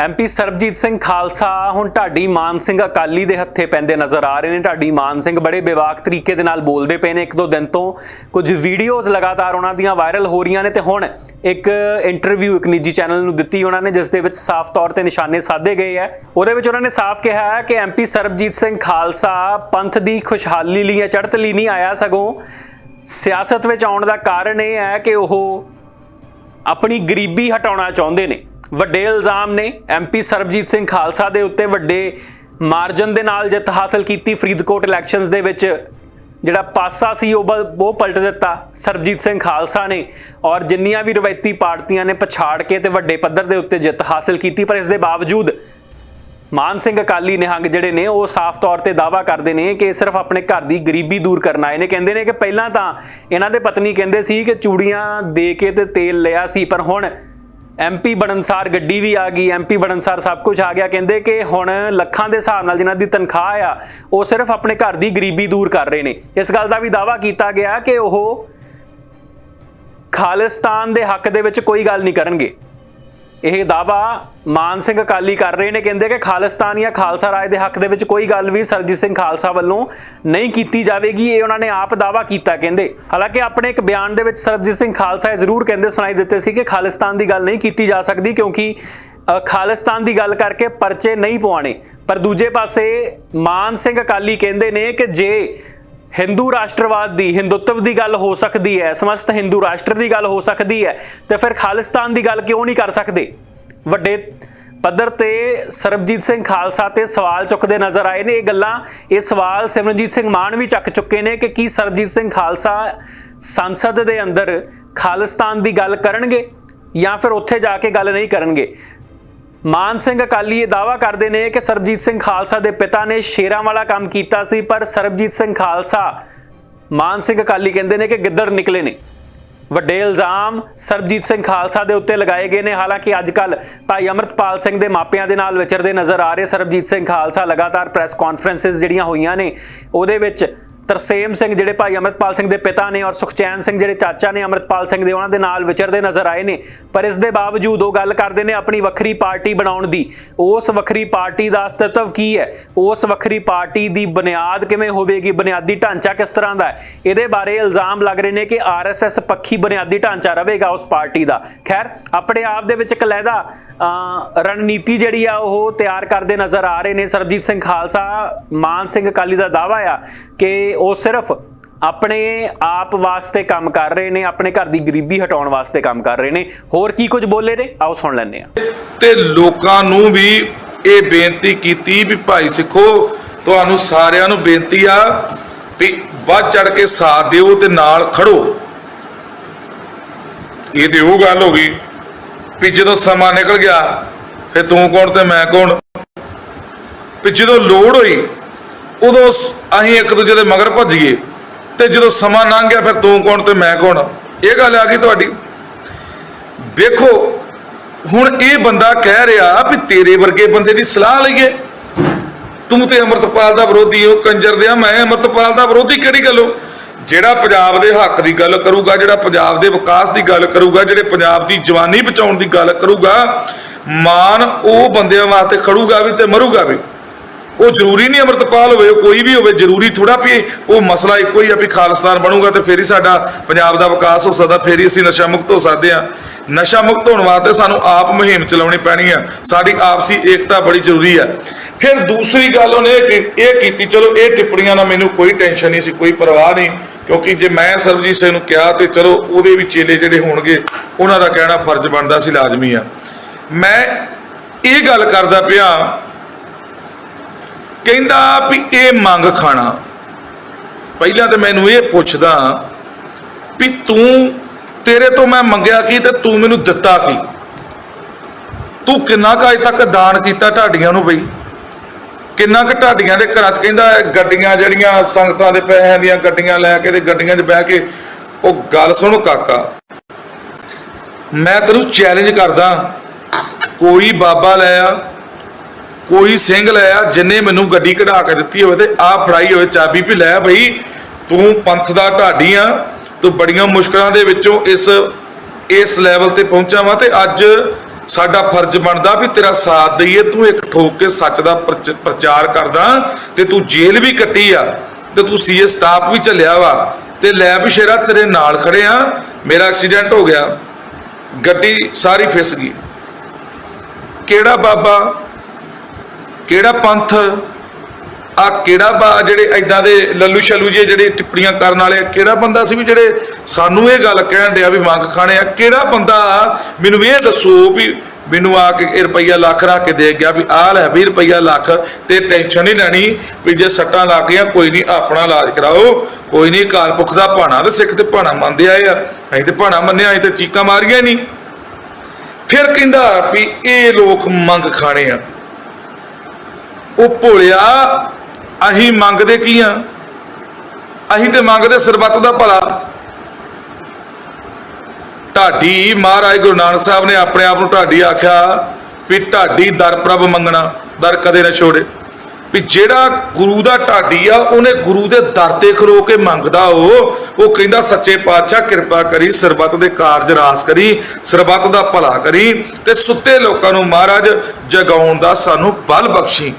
MP Sarabjit Singh Khalsa, ਹੁਣ ਢਾਡੀ ਮਾਨ ਸਿੰਘ ਅਕਾਲੀ ਦੇ ਹੱਥੇ ਪੈਂਦੇ ਨਜ਼ਰ ਆ ਰਹੇ ਨੇ। ਢਾਡੀ ਮਾਨ ਸਿੰਘ ਬੜੇ ਬੇਵਾਕ ਤਰੀਕੇ ਦੇ ਨਾਲ ਬੋਲਦੇ ਪਏ ਨੇ। ਇੱਕ ਦੋ ਦਿਨ ਤੋਂ ਕੁਝ ਵੀਡੀਓਜ਼ ਲਗਾਤਾਰ ਉਹਨਾਂ ਦੀਆਂ ਵਾਇਰਲ ਹੋ ਰਹੀਆਂ ਨੇ ਤੇ ਹੁਣ ਇੱਕ ਇੰਟਰਵਿਊ ਇੱਕ ਨਿੱਜੀ ਚੈਨਲ ਨੂੰ ਦਿੱਤੀ ਉਹਨਾਂ ਨੇ, ਜਿਸ ਦੇ ਵਿੱਚ ਸਾਫ਼ ਤੌਰ ਤੇ ਨਿਸ਼ਾਨੇ ਸਾਧੇ ਗਏ ਹੈ ਉਹਦੇ ਵਿੱਚ ਉਹਨਾਂ ਨੇ ਸਾਫ਼ ਕਿਹਾ ਹੈ ਕਿ ਐਮਪੀ ਸਰਬਜੀਤ ਸਿੰਘ ਖਾਲਸਾ ਪੰਥ ਦੀ ਖੁਸ਼ਹਾਲੀ ਲਈ ਜਾਂ ਚੜ੍ਹਤ ਲਈ ਨਹੀਂ ਆਇਆ ਸਗੋਂ ਸਿਆਸਤ ਵਿੱਚ ਆਉਣ ਦਾ ਕਾਰਨ ਇਹ ਹੈ ਕਿ ਉਹ ਆਪਣੀ ਗਰੀਬੀ ਹਟਾਉਣਾ ਚਾਹੁੰਦੇ ਨੇ। ਵੱਡੇ ਇਲਜ਼ਾਮ ਨੇ। ਐਮਪੀ ਸਰਬਜੀਤ ਸਿੰਘ ਖਾਲਸਾ ਦੇ ਉੱਤੇ ਵੱਡੇ ਮਾਰਜਨ ਦੇ ਨਾਲ ਜਿੱਤ ਹਾਸਲ ਕੀਤੀ। ਫਰੀਦਕੋਟ ਇਲੈਕਸ਼ਨਸ ਦੇ ਵਿੱਚ ਜਿਹੜਾ ਪਾਸਾ ਸੀ, ਉਹ ਬ- ਉਹ ਪਲਟ ਦਿੱਤਾ ਸਰਬਜੀਤ ਸਿੰਘ ਖਾਲਸਾ ਨੇ। ਔਰ ਜਿੰਨੀਆਂ ਵੀ ਰਵਾਇਤੀ ਪਾਰਟੀਆਂ ਨੇ ਪਛਾੜ ਕੇ ਤੇ ਵੱਡੇ ਪੱਧਰ ਦੇ ਉੱਤੇ ਜਿੱਤ ਹਾਸਲ ਕੀਤੀ, ਪਰ ਇਸ ਦੇ ਬਾਵਜੂਦ ਮਾਨ ਸਿੰਘ ਅਕਾਲੀ ਨਿਹੰਗ ਜਿਹੜੇ ਨੇ, ਉਹ ਸਾਫ਼ ਤੌਰ ਤੇ ਦਾਵਾ ਕਰਦੇ ਨੇ ਕਿ ਸਿਰਫ ਆਪਣੇ ਘਰ ਦੀ ਗਰੀਬੀ ਦੂਰ ਕਰਨ ਆਏ ਨੇ। ਕਹਿੰਦੇ ਨੇ ਕਿ ਪਹਿਲਾਂ ਤਾਂ ਇਹਨਾਂ ਦੇ ਪਤਨੀ ਕਹਿੰਦੇ ਸੀ ਕਿ ਚੂੜੀਆਂ ਦੇ ਕੇ ਤੇ ਤੇਲ ਲਿਆ ਸੀ, ਪਰ ਹੁਣ ਐਮਪੀ ਬਣਨਸਾਰ ਗੱਡੀ ਵੀ ਆ ਗਈ ਐਮਪੀ ਬਣਨਸਾਰ ਸਭ ਕੁਝ ਆ ਗਿਆ। ਕਹਿੰਦੇ ਕਿ ਹੁਣ ਲੱਖਾਂ ਦੇ ਹਿਸਾਬ ਨਾਲ ਜਿਨ੍ਹਾਂ ਦੀ ਤਨਖਾਹ ਆ, ਉਹ ਸਿਰਫ ਆਪਣੇ ਘਰ ਦੀ ਗਰੀਬੀ ਦੂਰ ਕਰ ਰਹੇ ਨੇ। ਇਸ ਗੱਲ ਦਾ ਵੀ ਦਾਵਾ ਕੀਤਾ ਗਿਆ ਕਿ ਉਹ ਖਾਲਿਸਤਾਨ ਦੇ ਹੱਕ ਦੇ ਵਿੱਚ ਕੋਈ ਗੱਲ ਨਹੀਂ ਕਰਨਗੇ। ਇਹ ਦਾਵਾ ਮਾਨ ਸਿੰਘ ਅਕਾਲੀ ਕਰ ਰਹੇ ਨੇ, ਕਹਿੰਦੇ ਕਿ ਖਾਲਿਸਤਾਨ ਜਾਂ ਖਾਲਸਾ ਰਾਜ ਦੇ ਹੱਕ ਦੇ ਵਿੱਚ ਕੋਈ ਗੱਲ ਵੀ ਸਰਜੀਤ ਸਿੰਘ ਖਾਲਸਾ ਵੱਲੋਂ ਨਹੀਂ ਕੀਤੀ ਜਾਵੇਗੀ, ਇਹ ਉਹਨਾਂ ਨੇ ਆਪ ਦਾਵਾ ਕੀਤਾ, ਕਹਿੰਦੇ। ਹਾਲਾਂਕਿ ਆਪਣੇ ਇੱਕ ਬਿਆਨ ਦੇ ਵਿੱਚ ਸਰਬਜੀਤ ਸਿੰਘ ਖਾਲਸਾ ਇਹ ਜ਼ਰੂਰ ਕਹਿੰਦੇ, ਸੁਣਾਈ ਦਿੱਤੇ ਸੀ ਕਿ ਖਾਲਿਸਤਾਨ ਦੀ ਗੱਲ ਨਹੀਂ ਕੀਤੀ ਜਾ ਸਕਦੀ ਕਿਉਂਕਿ ਖਾਲਿਸਤਾਨ ਦੀ ਗੱਲ ਕਰਕੇ ਪਰਚੇ ਨਹੀਂ ਪਵਾਣੇ ਪਰ ਦੂਜੇ ਪਾਸੇ ਮਾਨ ਸਿੰਘ ਅਕਾਲੀ ਕਹਿੰਦੇ ਨੇ ਕਿ ਜੇ ਹਿੰਦੂ ਰਾਸ਼ਟਰਵਾਦ ਦੀ ਹਿੰਦੂਤਵ ਦੀ ਗੱਲ ਹੋ ਸਕਦੀ ਹੈ, ਸਮਸਤ ਹਿੰਦੂ ਰਾਸ਼ਟਰ ਦੀ ਗੱਲ ਹੋ ਸਕਦੀ ਹੈ, ਤੇ ਫਿਰ ਖਾਲਿਸਤਾਨ ਦੀ ਗੱਲ ਕਿਉਂ ਨਹੀਂ ਕਰ ਸਕਦੇ? ਵੱਡੇ ਪੱਧਰ ਤੇ ਸਰਬਜੀਤ ਸਿੰਘ ਖਾਲਸਾ ਤੇ ਸਵਾਲ ਚੁੱਕਦੇ ਨਜ਼ਰ ਆਏ ਨੇ, ਇਹ ਗੱਲਾਂ, ਇਹ ਸਵਾਲ ਸਿਮਰਨਜੀਤ ਸਿੰਘ ਮਾਨ ਵੀ ਚੱਕ ਚੁੱਕੇ ਨੇ ਕਿ ਕੀ ਸਰਬਜੀਤ ਸਿੰਘ ਖਾਲਸਾ ਸੰਸਦ ਦੇ ਅੰਦਰ ਖਾਲਿਸਤਾਨ ਦੀ ਗੱਲ ਕਰਨਗੇ ਜਾਂ ਫਿਰ ਉੱਥੇ ਜਾ ਕੇ ਗੱਲ ਨਹੀਂ ਕਰਨਗੇ। ਮਾਨ ਸਿੰਘ ਅਕਾਲੀ ਇਹ ਦਾਵਾ ਕਰਦੇ ਨੇ ਕਿ ਸਰਬਜੀਤ ਸਿੰਘ ਖਾਲਸਾ ਦੇ ਪਿਤਾ ਨੇ ਸ਼ੇਰਾਂ ਵਾਲਾ ਕੰਮ ਕੀਤਾ ਸੀ, ਪਰ ਸਰਬਜੀਤ ਸਿੰਘ ਖਾਲਸਾ, ਮਾਨ ਸਿੰਘ ਅਕਾਲੀ ਕਹਿੰਦੇ ਨੇ ਕਿ ਗਿੱਦੜ ਨਿਕਲੇ ਨੇ। ਵੱਡੇ ਇਲਜ਼ਾਮ ਸਰਬਜੀਤ ਸਿੰਘ ਖਾਲਸਾ ਦੇ ਉੱਤੇ ਲਗਾਏ ਗਏ ਨੇ। ਹਾਲਾਂਕਿ ਅੱਜ ਕੱਲ ਭਾਈ ਅਮਰਤਪਾਲ ਸਿੰਘ ਦੇ ਮਾਪਿਆਂ ਦੇ ਨਾਲ ਵਿਚਰਦੇ ਨਜ਼ਰ ਆ ਰਹੇ ਸਰਬਜੀਤ ਸਿੰਘ ਖਾਲਸਾ ਲਗਾਤਾਰ ਪ੍ਰੈਸ ਕਾਨਫਰੰਸਿਸ ਜਿਹੜੀਆਂ ਹੋਈਆਂ ਨੇ, ਉਹਦੇ ਵਿੱਚ ਤਰਸੇਮ ਸਿੰਘ ਜਿਹੜੇ ਭਾਈ ਅਮਰਤਪਾਲ ਸਿੰਘ ਦੇ ਪਿਤਾ ਨੇ ਔਰ ਸੁਖਚੈਨ ਸਿੰਘ ਜਿਹੜੇ ਚਾਚਾ ਨੇ ਅਮਰਤਪਾਲ ਸਿੰਘ ਦੇ, ਉਹਨਾਂ ਦੇ ਨਾਲ ਵਿਚਰਦੇ ਨਜ਼ਰ ਆਏ ਨੇ। ਪਰ ਇਸ ਦੇ ਬਾਵਜੂਦ ਉਹ ਗੱਲ ਕਰਦੇ ਨੇ ਆਪਣੀ ਵੱਖਰੀ ਪਾਰਟੀ ਬਣਾਉਣ ਦੀ। ਉਸ ਵੱਖਰੀ ਪਾਰਟੀ ਦਾ ਅਸਤਿਤਵ ਕੀ ਹੈ? ਉਸ ਵੱਖਰੀ ਪਾਰਟੀ ਦੀ ਬੁਨਿਆਦ ਕਿਵੇਂ ਹੋਵੇਗੀ? ਬੁਨਿਆਦੀ ਢਾਂਚਾ ਕਿਸ ਤਰ੍ਹਾਂ ਦਾ ਹੈ? ਇਹਦੇ ਬਾਰੇ ਇਲਜ਼ਾਮ ਲੱਗ ਰਹੇ ਨੇ ਕਿ ਆਰਐਸਐਸ ਪੱਖੀ ਬੁਨਿਆਦੀ ਢਾਂਚਾ ਰਹੇਗਾ ਉਸ ਪਾਰਟੀ ਦਾ। ਖੈਰ, ਆਪਣੇ ਆਪ ਦੇ ਵਿੱਚ ਇੱਕ ਲਹਿਦਾ ਰਣਨੀਤੀ ਜਿਹੜੀ ਆ, ਉਹ ਤਿਆਰ ਕਰਦੇ ਨਜ਼ਰ ਆ ਰਹੇ ਨੇ। ਸਰਬਜੀਤ ਸਿੰਘ ਖਾਲਸਾ, ਮਾਨ ਸਿੰਘ ਅਕਾਲੀ ਦਾ ਦਾਵਾ ਆ ਕਿ ਉਹ ਸਿਰਫ ਆਪਣੇ ਆਪ ਵਾਸਤੇ ਕੰਮ ਕਰ ਰਹੇ ਨੇ, ਆਪਣੇ ਘਰ ਦੀ ਗਰੀਬੀ ਹਟਾਉਣ ਵਾਸਤੇ ਕੰਮ ਕਰ ਰਹੇ ਨੇ। ਹੋਰ ਕੀ ਕੁਝ ਬੋਲੇ ਨੇ? ਆਓ ਸੁਣ ਲੈਂਦੇ ਆ ਤੇ ਲੋਕਾਂ ਨੂੰ ਵੀ ਇਹ ਬੇਨਤੀ ਕੀਤੀ ਵੀ ਭਾਈ ਸਿੱਖੋ, ਤੁਹਾਨੂੰ ਸਾਰਿਆਂ ਨੂੰ ਬੇਨਤੀ ਆ ਵੀ ਵੱਧ ਚੜ ਕੇ ਸਾਥ ਦਿਓ ਤੇ ਨਾਲ ਖੜੋ। ਇਹ ਤੇ ਉਹ ਗੱਲ ਹੋ ਗਈ ਵੀ ਜਦੋਂ ਸਮਾਂ ਨਿਕਲ ਗਿਆ, ਫਿਰ ਤੂੰ ਕੌਣ ਤੇ ਮੈਂ ਕੌਣ? ਵੀ ਜਦੋਂ ਲੋੜ ਹੋਈ, ਉਦੋਂ ਅਸੀਂ ਇੱਕ ਦੂਜੇ ਦੇ ਮਗਰ ਭੱਜੀਏ। ਤੇ ਜਦੋਂ ਸਮਾਂ ਲੰਘ ਗਿਆ, ਫਿਰ ਤੂੰ ਕੌਣ ਤੇ ਮੈਂ ਕੌਣ? ਇਹ ਗੱਲ ਆ ਗਈ ਤੁਹਾਡੀ। ਵੇਖੋ, ਹੁਣ ਇਹ ਬੰਦਾ ਕਹਿ ਰਿਹਾ ਵੀ ਤੇਰੇ ਵਰਗੇ ਬੰਦੇ ਦੀ ਸਲਾਹ ਲਈਏ। ਤੂੰ ਤੇ ਅਮਰਤਪਾਲ ਦਾ ਵਿਰੋਧੀ ਹੋ, ਕੰਜਰ ਦਿਆ ਮੈਂ ਅਮਰਤਪਾਲ ਦਾ ਵਿਰੋਧੀ ਕਿਹੜੀ ਗੱਲੋਂ ਜਿਹੜਾ ਪੰਜਾਬ ਦੇ ਹੱਕ ਦੀ ਗੱਲ ਕਰੂਗਾ, ਜਿਹੜਾ ਪੰਜਾਬ ਦੇ ਵਿਕਾਸ ਦੀ ਗੱਲ ਕਰੂਗਾ, ਜਿਹੜੇ ਪੰਜਾਬ ਦੀ ਜਵਾਨੀ ਬਚਾਉਣ ਦੀ ਗੱਲ ਕਰੂਗਾ, ਮਾਨ ਉਹ ਬੰਦਿਆਂ ਵਾਸਤੇ ਖੜੂਗਾ ਵੀ ਤੇ ਮਰੂਗਾ ਵੀ। ਉਹ ਜ਼ਰੂਰੀ ਨਹੀਂ ਅਮਰਤਪਾਲ ਹੋਵੇ, ਉਹ ਕੋਈ ਵੀ ਹੋਵੇ, ਜ਼ਰੂਰੀ ਥੋੜਾ ਵੀ ਉਹ ਮਸਲਾ ਇੱਕੋ ਹੀ ਆ ਵੀ ਖਾਲਿਸਤਾਨ ਬਣੂਗਾ ਤੇ ਫੇਰ ਹੀ ਸਾਡਾ ਪੰਜਾਬ ਦਾ ਵਿਕਾਸ ਹੋ ਸਕਦਾ, ਫੇਰ ਹੀ ਅਸੀਂ ਨਸ਼ਾ ਮੁਕਤ ਹੋ ਸਕਦੇ ਆ ਨਸ਼ਾ ਮੁਕਤ ਹੋਣ ਵਾਸਤੇ ਸਾਨੂੰ ਆਪ ਮੁਹਿੰਮ ਚਲਾਉਣੀ ਪੈਣੀ ਆ। ਸਾਡੀ ਆਪਸੀ ਏਕਤਾ ਬੜੀ ਜ਼ਰੂਰੀ ਆ। ਫਿਰ ਦੂਸਰੀ ਗੱਲ ਉਹਨੇ ਇਹ ਇਹ ਕੀਤੀ, ਚਲੋ ਇਹ ਟਿੱਪਣੀਆਂ ਨਾਲ ਮੈਨੂੰ ਕੋਈ ਟੈਨਸ਼ਨ ਨਹੀਂ ਸੀ, ਕੋਈ ਪਰਵਾਹ ਨਹੀਂ, ਕਿਉਂਕਿ ਜੇ ਮੈਂ ਸਰਬਜੀਤ ਸਿੰਘ ਨੂੰ ਕਿਹਾ ਤੇ ਚਲੋ ਉਹਦੇ ਵੀ ਚੇਲੇ ਜਿਹੜੇ ਹੋਣਗੇ, ਉਹਨਾਂ ਦਾ ਕਹਿਣਾ ਫਰਜ਼ ਬਣਦਾ ਸੀ, ਲਾਜ਼ਮੀ ਆ। ਮੈਂ ਇਹ ਗੱਲ ਕਰਦਾ ਪਿਆ ਕਹਿੰਦਾ ਵੀ ਇਹ ਮੰਗ ਖਾਣਾ। ਪਹਿਲਾਂ ਤੇ ਮੈਨੂੰ ਇਹ ਪੁੱਛਦਾ ਵੀ ਤੂੰ, ਤੇਰੇ ਤੋਂ ਮੈਂ ਮੰਗਿਆ ਕੀ ਤੇ ਤੂੰ ਮੈਨੂੰ ਦਿੱਤਾ ਕੀ? ਤੂੰ ਕਿੰਨਾ ਕੁ ਅਜ ਤੱਕ ਦਾਨ ਕੀਤਾ ਢਾਡੀਆਂ ਨੂੰ ਬਈ? ਕਿੰਨਾ ਕੁ ਢਾਡੀਆਂ ਦੇ ਘਰਾਂ 'ਚ ਕਹਿੰਦਾ ਗੱਡੀਆਂ ਜਿਹੜੀਆਂ ਸੰਗਤਾਂ ਦੇ ਪੈਸਿਆਂ ਦੀਆਂ ਗੱਡੀਆਂ ਲੈ ਕੇ ਤੇ ਗੱਡੀਆਂ 'ਚ ਬਹਿ ਕੇ, ਉਹ ਗੱਲ ਸੁਣ ਕਾਕਾ। ਮੈਂ ਤੈਨੂੰ ਚੈਲੰਜ ਕਰਦਾ। ਕੋਈ ਬਾਬਾ ਲੈ ਆ ਕੋਈ ਸਿੰਘ ਲੈ ਆ, ਜਿੰਨੇ ਮੈਨੂੰ ਗੱਡੀ ਕਢਾ ਕੇ ਦਿੱਤੀ ਹੋਵੇ ਤੇ ਆ ਫੜਾਈ ਹੋਵੇ, ਚਾਬੀ ਵੀ ਲੈ ਬਈ, ਤੂੰ ਪੰਥ ਦਾ ਢਾਡੀ ਆ, ਤੂੰ ਬੜੀਆਂ ਮੁਸ਼ਕਲਾਂ ਦੇ ਵਿੱਚੋਂ ਇਸ ਇਸ ਲੈਵਲ ਤੇ ਪਹੁੰਚਾ ਵਾ ਤੇ ਅੱਜ ਸਾਡਾ ਫਰਜ਼ ਬਣਦਾ ਵੀ ਤੇਰਾ ਸਾਥ ਦਈਏ, ਤੂੰ ਇੱਕ ਠੋਕ ਕੇ ਸੱਚ ਦਾ ਪ੍ਰਚ- ਪ੍ਰਚਾਰ ਕਰਦਾ, ਤੇ ਤੂੰ ਜੇਲ੍ਹ ਵੀ ਕੱਟੀ ਆ, ਤੇ ਤੂੰ ਸੀਏ ਸਟਾਫ ਵੀ ਚੱਲਿਆ ਵਾ, ਤੇ ਲੈਬ ਸ਼ੇਰਾ ਤੇਰੇ ਨਾਲ ਖੜੇ ਆ, ਮੇਰਾ ਐਕਸੀਡੈਂਟ ਹੋ ਗਿਆ, ਗੱਡੀ ਸਾਰੀ ਫਿਸ ਗਈ। ਕਿਹੜਾ ਬਾਬਾ ਕਿਹੜਾ ਪੰਥ ਆ ਕਿਹੜਾ ਬਾ ਜਿਹੜੇ ਐਦਾਂ ਦੇ ਲੱਲੂ ਸ਼ਲੂ ਜੇ ਜਿਹੜੇ ਟਿੱਪਣੀਆਂ ਕਰਨ ਵਾਲੇ ਆ, ਕਿਹੜਾ ਬੰਦਾ ਸੀ ਵੀ ਜਿਹੜੇ ਸਾਨੂੰ ਇਹ ਗੱਲ ਕਹਿਣ ਡਿਆ ਵੀ ਮੰਗ ਖਾਣੇ ਆ? ਕਿਹੜਾ ਬੰਦਾ ਮੈਨੂੰ ਇਹ ਦੱਸੋ ਵੀ ਮੈਨੂੰ ਆ ਕੇ ਰੁਪਈਆ ਲੱਖ ਰੱਖ ਕੇ ਦੇ ਗਿਆ ਵੀ ਆਹ ਲੈ ਵੀ ਰੁਪਈਆ ਲੱਖ ਤੇ ਟੈਨਸ਼ਨ ਨਹੀਂ ਲੈਣੀ ਵੀ ਜੇ ਸੱਟਾਂ ਲੱਗ ਗਈਆਂ ਕੋਈ ਨਹੀਂ ਆਪਣਾ ਇਲਾਜ ਕਰਾਓ। ਕੋਈ ਨਹੀਂ ਕਾਲ ਪੁੱਖ ਦਾ ਭਾਣਾ ਤੇ ਸਿੱਖ ਤੇ ਭਾਣਾ ਮੰਨਦੇ ਆਏ ਆ। ਅਸੀਂ ਤੇ ਭਾਣਾ ਮੰਨਿਆ ਅਸੀਂ ਤੇ ਚੀਕਾਂ ਮਾਰੀਆਂ ਹੀ ਨਹੀਂ। ਫਿਰ ਕਹਿੰਦਾ ਵੀ ਇਹ ਲੋਕ ਮੰਗ ਖਾਣੇ ਆ। ਉਹ ਭੋਲਿਆ ਅਸੀਂ ਮੰਗਦੇ ਕੀ ਆ? ਅਸੀਂ ਤੇ ਮੰਗਦੇ ਸਰਬੱਤ ਦਾ ਭਲਾ। ਢਾਡੀ ਮਹਾਰਾਜ ਗੁਰੂ ਨਾਨਕ ਸਾਹਿਬ ਨੇ ਆਪਣੇ ਆਪ ਨੂੰ ਢਾਡੀ ਆਖਿਆ ਵੀ ਢਾਡੀ ਦਰ ਪ੍ਰਭ ਮੰਗਣਾ, ਦਰ ਕਦੇ ਨਾ ਛੋੜੇ। ਵੀ ਜਿਹੜਾ ਗੁਰੂ ਦਾ ਢਾਡੀ ਆ, ਉਹਨੇ ਗੁਰੂ ਦੇ ਦਰ ਤੇ ਖਲੋ ਕੇ ਮੰਗਦਾ ਉਹ ਉਹ ਕਹਿੰਦਾ ਸੱਚੇ ਪਾਤਸ਼ਾਹ ਕਿਰਪਾ ਕਰੀ, ਸਰਬੱਤ ਦੇ ਕਾਰਜ ਰਾਸ ਕਰੀ, ਸਰਬੱਤ ਦਾ ਭਲਾ ਕਰੀ ਤੇ ਸੁੱਤੇ ਲੋਕਾਂ ਨੂੰ ਮਹਾਰਾਜ ਜਗਾਉਣ ਦਾ ਸਾਨੂੰ ਬਲ ਬਖਸ਼ੀ।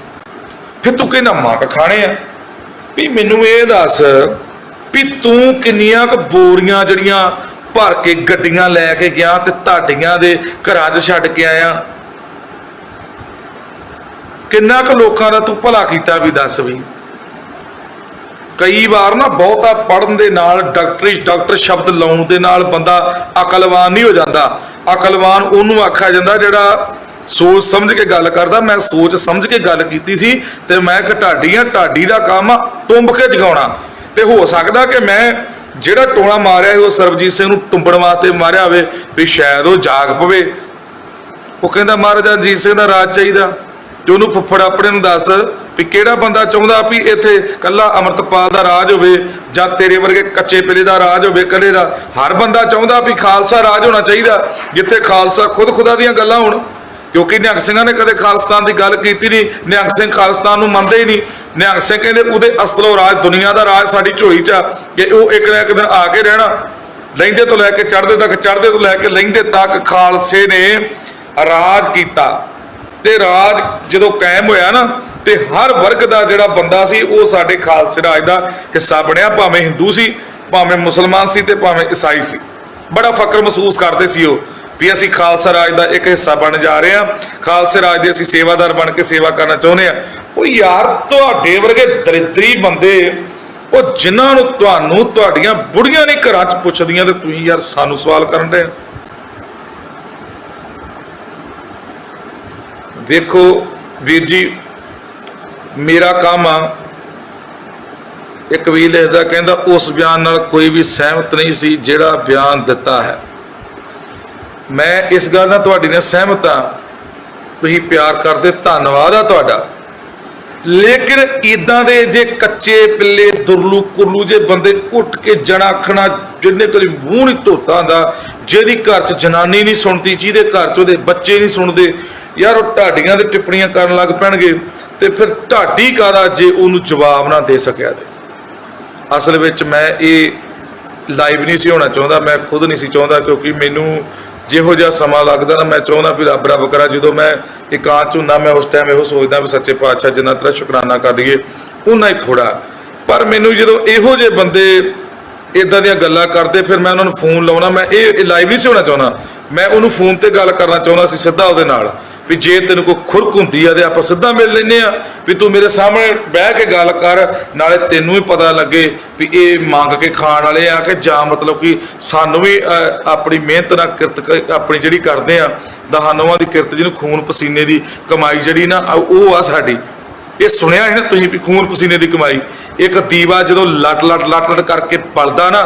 ਫਿਰ ਤੂੰ ਕਹਿੰਦਾ ਮੰਗ ਖਾਣੇ ਆ। ਵੀ ਮੈਨੂੰ ਇਹ ਦੱਸ ਵੀ ਤੂੰ ਕਿੰਨੀਆਂ ਕੁ ਬੋਰੀਆਂ ਜਿਹੜੀਆਂ ਭਰ ਕੇ ਗੱਡੀਆਂ ਲੈ ਕੇ ਗਿਆ ਤੇ ਤੁਹਾਡੀਆਂ ਦੇ ਘਰਾਂ 'ਚ ਛੱਡ ਕੇ ਆਇਆ। ਕਿੰਨਾ ਕੁ ਲੋਕਾਂ ਦਾ ਤੂੰ ਭਲਾ ਕੀਤਾ ਵੀ ਦੱਸ ਵੀ। ਕਈ ਵਾਰ ਨਾ ਬਹੁਤਾ ਪੜਨ ਦੇ ਨਾਲ, ਡਾਕਟਰੀ, ਡਾਕਟਰ ਸ਼ਬਦ ਲਾਉਣ ਦੇ ਨਾਲ ਬੰਦਾ ਅਕਲਵਾਨ ਨਹੀਂ ਹੋ ਜਾਂਦਾ। ਅਕਲਵਾਨ ਉਹਨੂੰ ਆਖਿਆ ਜਾਂਦਾ ਜਿਹੜਾ ਸੋਚ ਸਮਝ ਕੇ ਗੱਲ ਕਰਦਾ, ਮੈਂ ਸੋਚ ਸਮਝ ਕੇ ਗੱਲ ਕੀਤੀ ਸੀ ਤੇ ਮੈਂ ਕਿ ਢਾਡੀ ਆ ਢਾਡੀ ਦਾ ਕੰਮ ਆ, ਟੁੰਬ ਕੇ ਜਗਾਉਣਾ। ਤੇ ਹੋ ਸਕਦਾ ਕਿ ਮੈਂ ਜਿਹੜਾ ਟੋਣਾ ਮਾਰਿਆ ਸੀ, ਉਹ ਸਰਬਜੀਤ ਸਿੰਘ ਨੂੰ ਟੁੰਬਣ ਵਾਸਤੇ ਮਾਰਿਆ ਹੋਵੇ, ਵੀ ਸ਼ਾਇਦ ਉਹ ਜਾਗ ਪਵੇ। ਉਹ ਕਹਿੰਦਾ, ਮਹਾਰਾਜਾ ਰਣਜੀਤ ਸਿੰਘ ਦਾ ਰਾਜ ਚਾਹੀਦਾ। ਤੇ ਉਹਨੂੰ ਫੁੱਫੜ ਆਪਣੇ ਨੂੰ ਦੱਸ ਵੀ ਕਿਹੜਾ ਬੰਦਾ ਚਾਹੁੰਦਾ ਵੀ ਇੱਥੇ ਕੱਲਾ ਅਮਰਤਪਾਲ ਦਾ ਰਾਜ ਹੋਵੇ ਜਾਂ ਤੇਰੇ ਵਰਗੇ ਕੱਚੇ ਪਿਲੇ ਦਾ ਰਾਜ ਹੋਵੇ ਕੱਲੇ ਦਾ। ਹਰ ਬੰਦਾ ਚਾਹੁੰਦਾ ਵੀ ਖਾਲਸਾ ਰਾਜ ਹੋਣਾ ਚਾਹੀਦਾ, ਜਿੱਥੇ ਖਾਲਸਾ ਖੁਦ ਖੁਦਾ ਦੀਆਂ ਗੱਲਾਂ ਹੋਣ। ਕਿਉਂਕਿ ਨਿਹੰਗ ਸਿੰਘਾਂ ਨੇ ਕਦੇ ਖਾਲਿਸਤਾਨ ਦੀ ਗੱਲ ਕੀਤੀ ਨਹੀਂ, ਨਿਹੰਗ ਸਿੰਘ ਖਾਲਿਸਤਾਨ ਨੂੰ ਮੰਨਦੇ ਹੀ ਨਹੀਂ। ਨਿਹੰਗ ਸਿੰਘ ਕਹਿੰਦੇ, ਉਹਦੇ ਅਸਲੋਂ ਰਾਜ, ਦੁਨੀਆ ਦਾ ਰਾਜ ਸਾਡੀ ਝੋਲੀ 'ਚ ਆ, ਕਿ ਉਹ ਇੱਕ ਨਾ ਇੱਕ ਦਿਨ ਆ ਕੇ ਰਹਿਣਾ। ਲਹਿੰਦੇ ਤੋਂ ਲੈ ਕੇ ਚੜ੍ਹਦੇ ਤੱਕ, ਚੜ੍ਹਦੇ ਤੋਂ ਲੈ ਕੇ ਲਹਿੰਦੇ ਤੱਕ ਖਾਲਸੇ ਨੇ ਰਾਜ ਕੀਤਾ। ਤੇ ਰਾਜ ਜਦੋਂ ਕਾਇਮ ਹੋਇਆ ਨਾ, ਤੇ ਹਰ ਵਰਗ ਦਾ ਜਿਹੜਾ ਬੰਦਾ ਸੀ, ਉਹ ਸਾਡੇ ਖਾਲਸੇ ਰਾਜ ਦਾ ਹਿੱਸਾ ਬਣਿਆ। ਭਾਵੇਂ ਹਿੰਦੂ ਸੀ, ਭਾਵੇਂ ਮੁਸਲਮਾਨ ਸੀ ਤੇ ਭਾਵੇਂ ਈਸਾਈ ਸੀ। ਬੜਾ ਫਕਰ ਮਹਿਸੂਸ ਕਰਦੇ ਸੀ ਉਹ। ਵੀ ਅਸੀਂ ਖਾਲਸਾ ਰਾਜ ਦਾ ਇੱਕ ਹਿੱਸਾ ਬਣ ਜਾ ਰਹੇ ਹਾਂ। ਖਾਲਸੇ ਰਾਜ ਦੇ ਅਸੀਂ ਸੇਵਾਦਾਰ ਬਣ ਕੇ ਸੇਵਾ ਕਰਨਾ ਚਾਹੁੰਦੇ ਆ ਉਹ ਯਾਰ, ਤੁਹਾਡੇ ਵਰਗੇ ਦਰਿਦਰੀ ਬੰਦੇ, ਉਹ ਜਿਨ੍ਹਾਂ ਨੂੰ ਤੁਹਾਨੂੰ ਤੁਹਾਡੀਆਂ ਬੁੜੀਆਂ ਨੇ ਘਰਾਂ 'ਚ ਪੁੱਛਦੀਆਂ ਤੇ ਤੁਸੀਂ ਯਾਰ ਸਾਨੂੰ ਸਵਾਲ ਕਰਨ ਦੇ ਵੇਖੋ ਵੀਰ ਜੀ, ਮੇਰਾ ਕੰਮ ਆ। ਇੱਕ ਵੀ ਲਿਖਦਾ, ਕਹਿੰਦਾ, ਉਸ ਬਿਆਨ ਨਾਲ ਕੋਈ ਵੀ ਸਹਿਮਤ ਨਹੀਂ ਸੀ ਜਿਹੜਾ ਬਿਆਨ ਦਿੱਤਾ ਹੈ। ਮੈਂ ਇਸ ਗੱਲ ਨਾਲ ਤੁਹਾਡੀ ਨਾਲ ਸਹਿਮਤ ਹਾਂ। ਤੁਸੀਂ ਪਿਆਰ ਕਰਦੇ, ਧੰਨਵਾਦ ਆ ਤੁਹਾਡਾ। ਲੇਕਿਨ ਇਦਾਂ ਦੇ ਜੇ ਕੱਚੇ ਪਿੱਲੇ ਦੁਰਲੂ ਕੁਰਲੂ ਜੇ ਬੰਦੇ ਘੁੱਟ ਕੇ ਜਣਾ ਆਖਣਾ ਜਿੰਨੇ ਕਦੀ ਮੂੰਹ ਨਹੀਂ ਧੋਤਾ ਹੁੰਦਾ, ਜਿਹਦੀ ਘਰ 'ਚ ਜਨਾਨੀ ਨਹੀਂ ਸੁਣਦੀ, ਜਿਹਦੇ ਘਰ 'ਚ ਉਹਦੇ ਬੱਚੇ ਨਹੀਂ ਸੁਣਦੇ, ਯਾਰ ਉਹ ਢਾਡੀਆਂ ਦੇ ਟਿੱਪਣੀਆਂ ਕਰਨ ਲੱਗ ਪੈਣਗੇ, ਤੇ ਫਿਰ ਢਾਡੀ ਕਾਦਾ ਜੇ ਉਹਨੂੰ ਜਵਾਬ ਨਾ ਦੇ ਸਕਿਆ ਤੇ। ਅਸਲ ਵਿੱਚ ਮੈਂ ਇਹ ਲਾਈਵ ਨਹੀਂ ਸੀ ਹੋਣਾ ਚਾਹੁੰਦਾ, ਮੈਂ ਖੁਦ ਨਹੀਂ ਸੀ ਚਾਹੁੰਦਾ, ਕਿਉਂਕਿ ਮੈਨੂੰ ਜਿਹੋ ਜਿਹਾ ਸਮਾਂ ਲੱਗਦਾ ਨਾ, ਮੈਂ ਚਾਹੁੰਦਾ ਵੀ ਰੱਬ ਰੱਬ ਕਰਾ, ਜਦੋਂ ਮੈਂ ਇਕਾਂਤ ਚ ਹੁੰਦਾ, ਮੈਂ ਉਸ ਟਾਈਮ ਇਹੋ ਸੋਚਦਾ ਵੀ ਸੱਚੇ ਪਾਤਸ਼ਾਹ ਜਿੰਨਾ ਤੇਰਾ ਸ਼ੁਕਰਾਨਾ ਕਰ ਲਈਏ ਉਨਾ ਹੀ ਥੋੜਾ ਪਰ ਮੈਨੂੰ ਜਦੋਂ ਇਹੋ ਜਿਹੇ ਬੰਦੇ ਇਦਾਂ ਦੀਆਂ ਗੱਲਾਂ ਕਰਦੇ, ਫਿਰ ਮੈਂ ਉਹਨਾਂ ਨੂੰ ਫੋਨ ਲਾਉਣਾ, ਮੈਂ ਇਹ ਲਾਈਵ ਨਹੀਂ ਸੀ ਹੋਣਾ ਚਾਹੁੰਦਾ। ਮੈਂ ਉਹਨੂੰ ਫੋਨ ਤੇ ਗੱਲ ਕਰਨਾ ਚਾਹੁੰਦਾ ਸੀ ਸਿੱਧਾ ਉਹਦੇ ਨਾਲ। ਵੀ ਜੇ ਤੈਨੂੰ ਕੋਈ ਖੁਰਕ ਹੁੰਦੀ ਆ ਤੇ ਆਪਾਂ ਸਿੱਧਾ ਮਿਲ ਲੈਨੇ ਆ, ਵੀ ਤੂੰ ਮੇਰੇ ਸਾਹਮਣੇ ਬਹਿ ਕੇ ਗੱਲ ਕਰ, ਨਾਲੇ ਤੈਨੂੰ ਵੀ ਪਤਾ ਲੱਗੇ ਵੀ ਇਹ ਮੰਗ ਕੇ ਖਾਣ ਵਾਲੇ ਆ ਕਿ ਜਾਂ ਮਤਲਬ ਕਿ ਸਾਨੂੰ ਵੀ ਆਪਣੀ ਮਿਹਨਤ ਨਾਲ ਕਿਰਤ ਆਪਣੀ ਜਿਹੜੀ ਕਰਦੇ ਆ ਦਹਾਨੋਆਂ ਦੀ ਕਿਰਤ ਜਿਹਨੂੰ ਖੂਨ ਪਸੀਨੇ ਦੀ ਕਮਾਈ ਜਿਹੜੀ ਨਾ ਉਹ ਆ ਸਾਡੀ। ਇਹ ਸੁਣਿਆ ਹੈ ਨਾ ਤੁਸੀਂ ਵੀ ਖੂਨ ਪਸੀਨੇ ਦੀ ਕਮਾਈ? ਇੱਕ ਦੀਵਾ ਜਦੋਂ ਲਟ ਲਟ ਲਟ ਲਟ ਕਰਕੇ ਪਲਦਾ ਨਾ,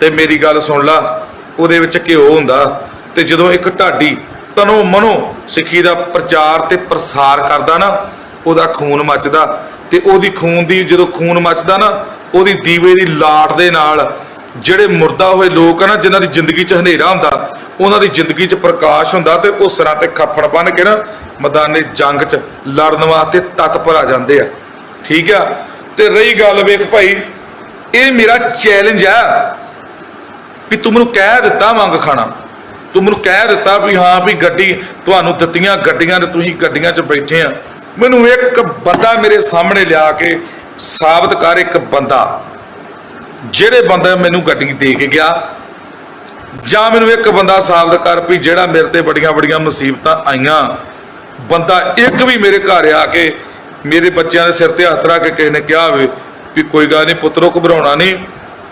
ਤੇ ਮੇਰੀ ਗੱਲ ਸੁਣ ਲਾ, ਉਹਦੇ ਵਿੱਚ ਘਿਓ ਹੁੰਦਾ, ਤੇ ਜਦੋਂ ਇੱਕ ਢਾਡੀ ਤਨੋ ਮਨੋ ਸਿੱਖੀ ਦਾ ਪ੍ਰਚਾਰ ਤੇ ਪ੍ਰਸਾਰ ਕਰਦਾ ਨਾ, ਉਹਦਾ ਖੂਨ ਮੱਚਦਾ ਤੇ ਉਹਦੀ ਖੂਨ ਦੀ ਜਦੋਂ ਖੂਨ ਮੱਚਦਾ ਨਾ, ਉਹਦੀ ਦੀਵੇ ਦੀ ਲਾਟ ਦੇ ਨਾਲ ਜਿਹੜੇ ਮੁਰਦਾ ਹੋਏ ਲੋਕ ਆ ਨਾ, ਜਿਨ੍ਹਾਂ ਦੀ ਜ਼ਿੰਦਗੀ 'ਚ ਹਨੇਰਾ ਹੁੰਦਾ, ਉਹਨਾਂ ਦੀ ਜ਼ਿੰਦਗੀ 'ਚ ਪ੍ਰਕਾਸ਼ ਹੁੰਦਾ ਤੇ ਉਹ ਸਿਰਾਂ ਤੇ ਖੱਫੜ ਬੰਨ ਕੇ ਨਾ ਮੈਦਾਨੇ ਜੰਗ 'ਚ ਲੜਨ ਵਾਸਤੇ ਤਤਪਰ ਆ ਜਾਂਦੇ ਆ। ਠੀਕ ਆ? ਤੇ ਰਹੀ ਗੱਲ ਵੇਖ ਭਾਈ, ਇਹ ਮੇਰਾ ਚੈਲੰਜ ਆ ਵੀ ਤੂੰ ਮੈਨੂੰ ਕਹਿ ਦਿੱਤਾ ਮੰਗ ਖਾਣਾ। ਤੂੰ ਮੈਨੂੰ ਕਹਿ ਦਿੱਤਾ ਵੀ ਹਾਂ ਵੀ ਗੱਡੀ ਤੁਹਾਨੂੰ ਦਿੱਤੀਆਂ ਗੱਡੀਆਂ ਤੇ ਤੁਸੀਂ ਗੱਡੀਆਂ 'ਚ ਬੈਠੇ ਆ। ਮੈਨੂੰ ਇੱਕ ਬੰਦਾ ਮੇਰੇ ਸਾਹਮਣੇ ਲਿਆ ਕੇ ਸਾਬਤ ਕਰ ਇੱਕ ਬੰਦਾ। ਜਿਹੜੇ ਬੰਦਾ ਮੈਨੂੰ ਗੱਡੀ ਦੇ ਕੇ ਗਿਆ, ਜਾਂ ਮੈਨੂੰ ਇੱਕ ਬੰਦਾ ਸਾਬਤ ਕਰ ਵੀ ਜਿਹੜਾ ਮੇਰੇ ਤੇ ਬੜੀਆਂ ਬੜੀਆਂ ਮੁਸੀਬਤਾਂ ਆਈਆਂ। ਬੰਦਾ ਇੱਕ ਵੀ ਮੇਰੇ ਘਰ ਆ ਕੇ ਮੇਰੇ ਬੱਚਿਆਂ ਦੇ ਸਿਰ ਤੇ ਹੱਥ ਰੱਖ ਕੇ ਕਿਸੇ ਨੇ ਕਿਹਾ ਹੋਵੇ ਵੀ ਕੋਈ ਗੱਲ ਨਹੀਂ ਪੁੱਤਰੋ ਘਬਰਾਉਣਾ ਨਹੀਂ।